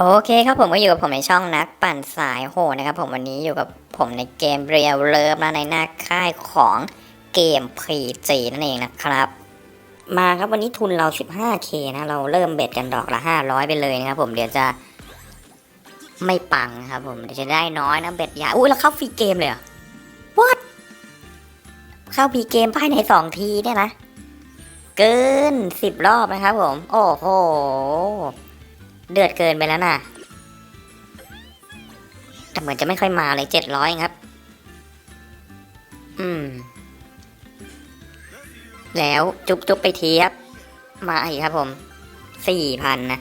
โอเคครับผมก็อยู่กับผมในช่องนักปั่นสายโหดนะครับผมวันนี้อยู่กับผมในเกมเรียลเลิฟนะในหน้าค่ายของเกม PG นั่นเองนะครับ มาครับวันนี้ทุนเรา 15k นะเราเริ่มเบ็ดกันดอกละ 500 ไปเลยนะครับผมเดี๋ยวจะไม่ปังครับผมเดี๋ยวจะได้น้อยนะเบ็ดยาอุ้ยแล้วเข้าฟรีเกมเลยเหรอ what เข้าฟรีเกมภายในสองทีเนี่ยนะ เกินสิบรอบนะครับผม โอ้โห เดือดเกินไปแล้วนะแต่เหมือนจะไม่ค่อยมาเลยเจ็ดร้อยครับ อืม แล้วจุบจุบไปทีครับ มาอีกครับผมสี่พันนะ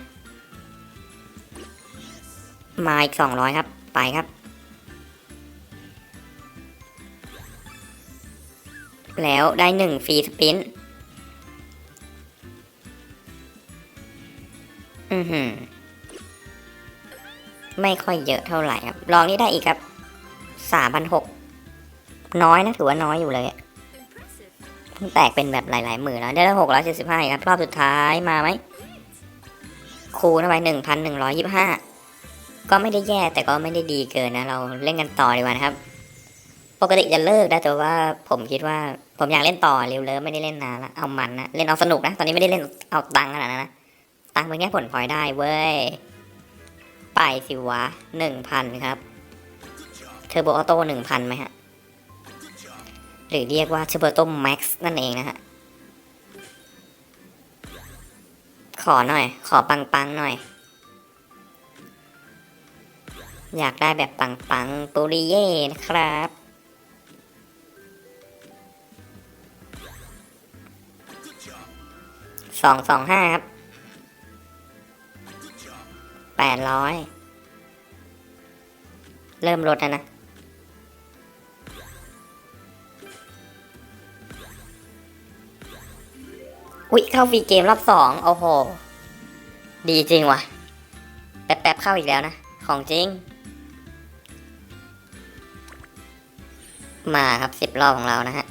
มาอีกสองร้อยครับ ไปครับ แล้วได้หนึ่งฟรีสปินอือหือ ไม่ค่อยเยอะเท่าไหร่ครับลองนี้ได้อีกครับสามพันหกน้อยนะถือว่าน้อยอยู่เลยแตกเป็นแบบหลายๆหมื่นแล้วได้แล้วหกร้อยเจ็ดสิบห้าครับรอบสุดท้ายมาไหมคูณเข้าไปหนึ่งพันหนึ่งร้อยยี่ห้าก็ไม่ได้แย่แต่ก็ไม่ได้ดีเกินนะ เราเล่นกันต่อดีกว่านะครับ ปกติจะเลิกได้แต่ว่าผมคิดว่าผมอยากเล่นต่อเร็วเลยไม่ได้เล่นนานละเอามันนะเล่นเอาสนุกนะ ตอนนี้ไม่ได้เล่นเอาตังค์ขนาดนั้นนะตังค์เป็นแค่ผลพลอยได้เว้ย ไปสิวะหนึ่งพันครับ เทอร์โบออโต้หนึ่งพันไหมฮะ หรือเรียกว่าเทอร์โบออโต้แม็กซ์นั่นเองนะฮะ ขอหน่อย ขอปังปังหน่อย อยากได้แบบปังปังปุริเย่นะครับสองสองห้าครับ แปดร้อยเริ่มลดแล้วนะ อุ๊ย เข้าฟรีเกมรอบสองโอ้โห ดีจริงว่ะ แป๊บๆเข้าอีกแล้วนะ ของจริง มาครับสิบรอบของเรานะฮะ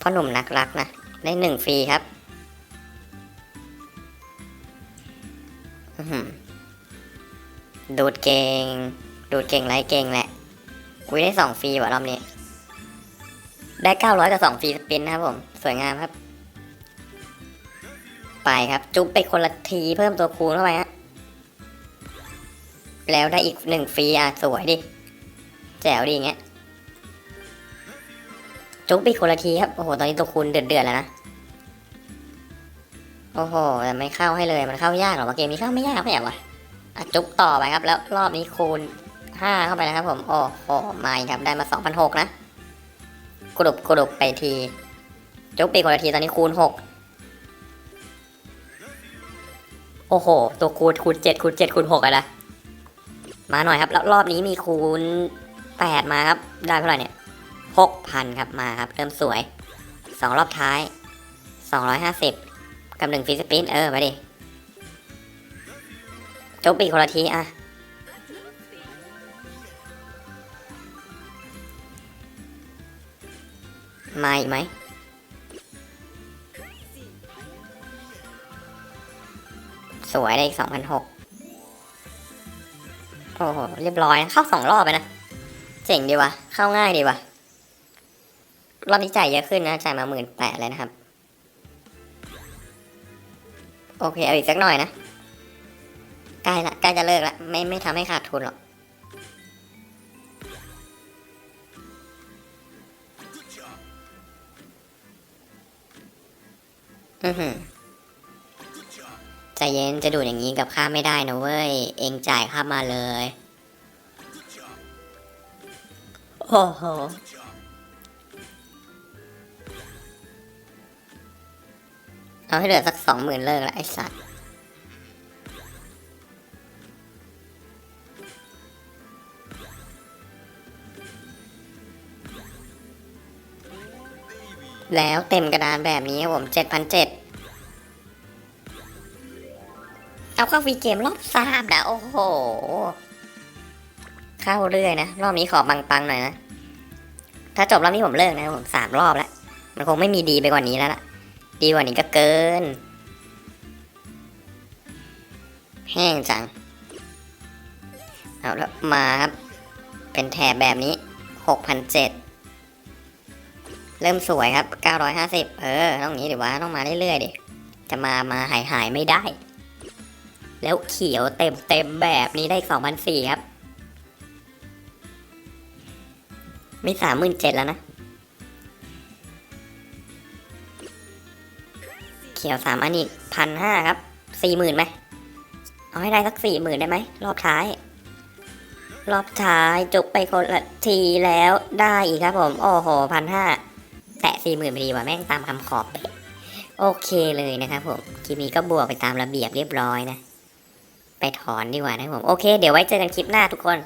พ่อหนุ่มนักรักนะ ได้หนึ่งฟรีครับ ดูดเก่ง ดูดเก่งไรเก่งแหละอุ้ยได้สองฟรีว่ะรอบนี้ ได้เก้าร้อยกับสองฟรีสปินนะครับผม สวยงามครับ ไปครับ จุ๊บไปคนละทีเพิ่มตัวคูณเข้าไปฮะ แล้วได้อีกหนึ่งฟรีอะ สวยดิ แจ๋วดีอย่างเงี้ย จุ๊บไปคนละทีครับ โอ้โห ตอนนี้ตัวคูณเดือดเดือดๆแล้วนะ โอ้โหแต่ไม่เข้าให้เลยมันเข้ายากหรอวะเกมนี้เข้าไม่ยากไม่ใช่วะจุ๊บต่อไปครับ แล้วรอบนี้คูณห้าเข้าไปนะครับ ผมโอ้โหไมาอีกครับได้มาสองพันหกนะกรุบกรุบไปที จุ๊บไปคนละทีตอนนี้คูณหกโอ้โห ตัวคูณคูณเจ็ดคูณเจ็ดคูณหกอะไรนะมาหน่อยครับ แล้วรอบนี้มีคูณแปดมาครับ ได้เท่าไหร่เนี่ยหกพันครับมาครับ เริ่มสวยสองรอบท้ายสองร้อยห้าสิบ กับหนึ่งฟิสปินเออมาดิจบปีกคนละทีอะมาอีกไหมสวยได้อีกสองพันหกโอ้โห เรียบร้อยนะเข้าสองรอบไปนะ เจ๋งดีวะ เข้าง่ายดีวะ รอบนี้จ่ายเยอะขึ้นนะ จ่ายมาหมื่นแปดเลยนะครับ โอเคเอาอีกสักหน่อยนะใกล้ละใกล้จะเลิกละไม่ไม่ทำให้ขาดทุนหรอกอือหือใจเย็นจะดูดอย่างนี้กับข้าไม่ได้นะเว้ย เองจ่ายข้ามาเลย โอ้โห เอาให้เหลือสักสองหมื่นเลิกล้วไอ้สัตว์แล้วเต็มกระดานแบบนี้ผมเจ็ดพันเจ็ดเอาเข้าฟรีเกมรอบสามนะ โอ้โห เข้าเรื่อยนะ รอบนี้ขอปังๆหน่อยนะ ถ้าจบรอบนี้ผมเลิกนะผมสามรอบแล้ว มันคงไม่มีดีไปกว่านี้แล้วล่ะ ดีกว่านี้ก็เกิน แห้งจัง เอาแล้วมาครับ เป็นแถบแบบนี้หกพันเจ็ดเริ่มสวยครับเก้าร้อยห้าสิบเออ ต้องอย่างนี้ดิวะต้องมาเรื่อยๆดิ จะมามาหายหายไม่ได้ แล้วเขียวเต็มเต็มแบบนี้ได้สองพันสี่ครับ มีสามหมื่นเจ็ดแล้วนะ เขียวสามอันอีกพันห้าครับสี่หมื่นไหมเอาให้ได้สักสี่หมื่นได้ไหมรอบท้าย รอบท้ายจุกไปคนละทีแล้วได้อีกครับผมโอ้โหพันห้าแตะสี่หมื่นพอดีว่ะแม่งตามคำขอบเป๊ะโอเคเลยนะครับผมคลิปนี้ก็บวกไปตามระเบียบเรียบร้อยนะ ไปถอนดีกว่านะครับผม โอเค เดี๋ยวไว้เจอกันคลิปหน้าทุกคน